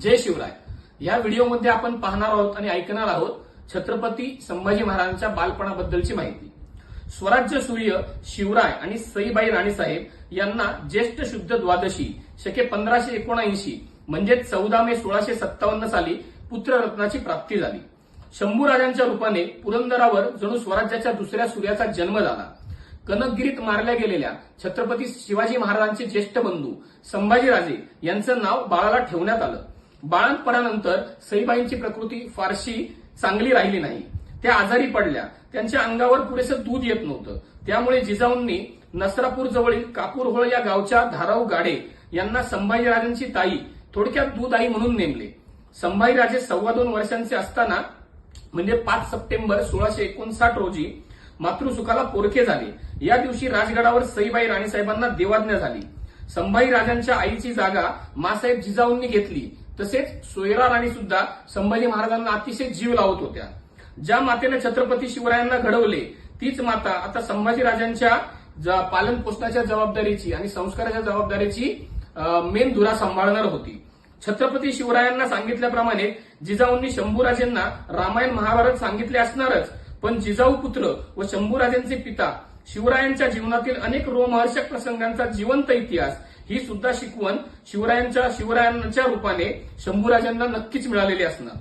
जय शिवराय. या व्हिडिओमध्ये आपण पाहणार आहोत आणि ऐकणार आहोत छत्रपती संभाजी महाराजांच्या बालपणाबद्दलची माहिती. स्वराज्य सूर्य शिवराय आणि सईबाई राणीसाहेब यांना ज्येष्ठ शुद्ध द्वादशी शके पंधराशे एकोणऐंशी म्हणजे चौदा मे सोळाशे सत्तावन्न साली पुत्ररत्नाची प्राप्ती झाली. शंभूराजांच्या रूपाने पुरंदरावर जणू स्वराज्याच्या दुसऱ्या सूर्याचा जन्म झाला. कनकगिरीत मारल्या गेलेल्या छत्रपती शिवाजी महाराजांचे ज्येष्ठ बंधू संभाजीराजे यांचं नाव बाळाला ठेवण्यात आलं. बाळंतपणानंतर सईबाईंची प्रकृती फारशी चांगली राहिली नाही. त्या आजारी पडल्या. त्यांच्या अंगावर पुरेसं दूध येत नव्हतं. त्यामुळे जिजाऊंनी नसरापूर जवळील कापूरहोळ या गावच्या धाराव गाडे यांना संभाजीराजांची ताई थोडक्यात दूध आई म्हणून नेमले. संभाजीराजे सव्वा दोन वर्षांचे असताना म्हणजे पाच सप्टेंबर सोळाशे एकोणसाठ रोजी मातृसुखाला पोरखे झाले. या दिवशी राजगडावर सईबाई राणीसाहेबांना देवाज्ञा झाली. संभाजीराजांच्या आईची जागा मासाहेब जिजाऊंनी घेतली. तसेच सोयरा राणी सुद्धा संभाजी महाराजांना अतिशय जीव लावत होत्या. ज्या मातेने छत्रपती शिवरायांना घडवले तीच माता आता संभाजी राजांच्या पालन पोषणाच्या जबाबदारीची आणि संस्काराच्या जबाबदारीची मेन धुरा सांभाळणार होती. छत्रपती शिवरायांना सांगितल्याप्रमाणे जिजाऊंनी शंभूराजेंना रामायण महाभारत सांगितले असणारच पण जिजाऊ पुत्र व शंभूराजेंचे पिता शिवरायांच्या जीवनातील अनेक रोमहर्षक प्रसंगांचा जिवंत इतिहास ही सुद्धा शिकवण शिवरायांच्या शिवरायांच्या रूपाने शंभूराजांना नक्कीच मिळालेली असणार.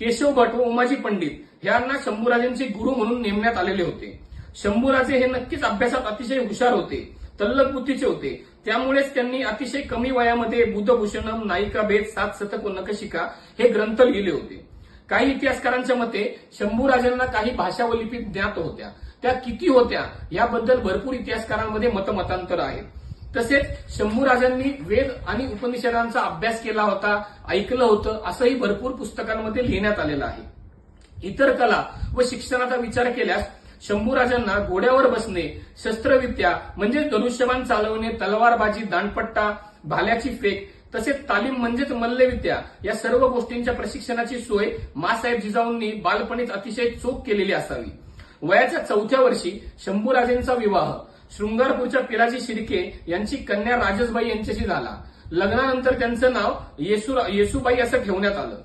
केशव भट व उमाजी पंडित यांना शंभूराजांचे गुरु म्हणून नेमण्यात आलेले होते. शंभूराजे हे नक्कीच अभ्यासात अतिशय हुशार होते तल्लक बुद्धीचे होते. त्यामुळेच त्यांनी अतिशय कमी वयामध्ये बुद्धभूषणम नायिका भेद सात शतक व नकशिका हे ग्रंथ लिहिले होते. काही इतिहासकारांच्या मते शंभूराजांना काही भाषा व लिपी ज्ञात होत्या. त्या किती होत्या याबद्दल भरपूर इतिहासकारांमध्ये मतमतांतर आहेत तसेच शंभूराजांनी वेद आणि उपनिषदांचा अभ्यास केला होता ऐकलं होतं असंही भरपूर पुस्तकांमध्ये लिहिण्यात आलेलं आहे. इतर कला व शिक्षणाचा विचार केल्यास शंभूराजांना घोड्यावर बसणे शस्त्रविद्या म्हणजे धनुष्यबाण चालवणे तलवारबाजी दांडपट्टा भाल्याची फेक तसेच तालीम म्हणजेच मल्लविद्या या सर्व गोष्टींच्या प्रशिक्षणाची सोय मासाहेब जिजाऊंनी बालपणीच अतिशय चोख केलेली असावी. वयाच्या चौथ्या वर्षी शंभूराजेंचा विवाह शृंगारपूरच्या पिराजी शिर्के यांची कन्या राजसबाई यांच्याशी झाला. लग्नानंतर त्यांचं नाव येसू येसूबाई असं ठेवण्यात आलं.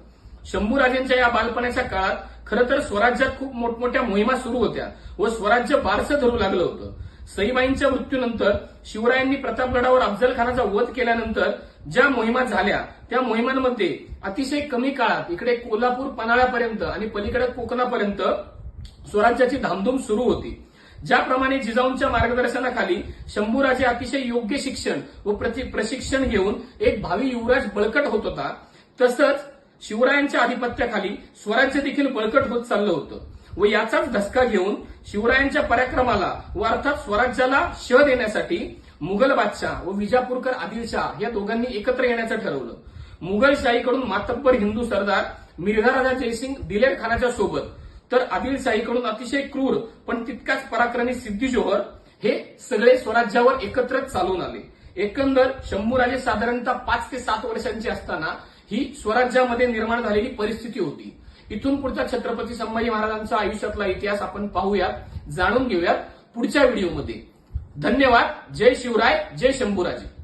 शंभूराजेंच्या या बालपणाच्या काळात खरं तर स्वराज्यात खूप मोठमोठ्या मोहिमा सुरू होत्या व स्वराज्य बारसं धरू लागलं होतं. सईबाईंच्या मृत्यूनंतर शिवरायांनी प्रतापगडावर अफजल खानाचा वध केल्यानंतर ज्या मोहिमा झाल्या त्या मोहिमांमध्ये अतिशय कमी काळात इकडे कोल्हापूर पन्हाळ्यापर्यंत आणि पलीकडे कोकणापर्यंत स्वराज्याची धामधूम सुरू होती. ज्याप्रमाणे जिजाऊंच्या मार्गदर्शनाखाली शंभूराजे अतिशय योग्य शिक्षण व प्रति- प्रशिक्षण घेऊन एक भावी युवराज बळकट होत होता. तसंच शिवरायांच्या आधिपत्याखाली स्वराज्य देखील बळकट होत चाललं होतं. व याचाच धसका घेऊन शिवरायांच्या पराक्रमाला व अर्थात स्वराज्याला श देण्यासाठी मुघल बादशाह व विजापूरकर आदिलशाह या दोघांनी एकत्र येण्याचं ठरवलं. मुघलशाहीकडून मातब्बर हिंदू सरदार मिर्झा राजा जयसिंग दिलेर खानाच्या सोबत. तर आदिलशाहीकडून अतिशय क्रूर पण तितकाच पराक्रमी सिद्धी जोहर हे सगळे स्वराज्यावर एकत्रच चालून आले. एकंदर शंभूराजे साधारणतः पाच ते सात वर्षांची असताना ही स्वराज्यामध्ये निर्माण झालेली परिस्थिती होती. इथून पुढचा छत्रपती संभाजी महाराजांचा आयुष्यातला इतिहास आपण पाहूयात जाणून घेऊयात पुढच्या व्हिडिओमध्ये. धन्यवाद. जय शिवराय जय शंभूराजे.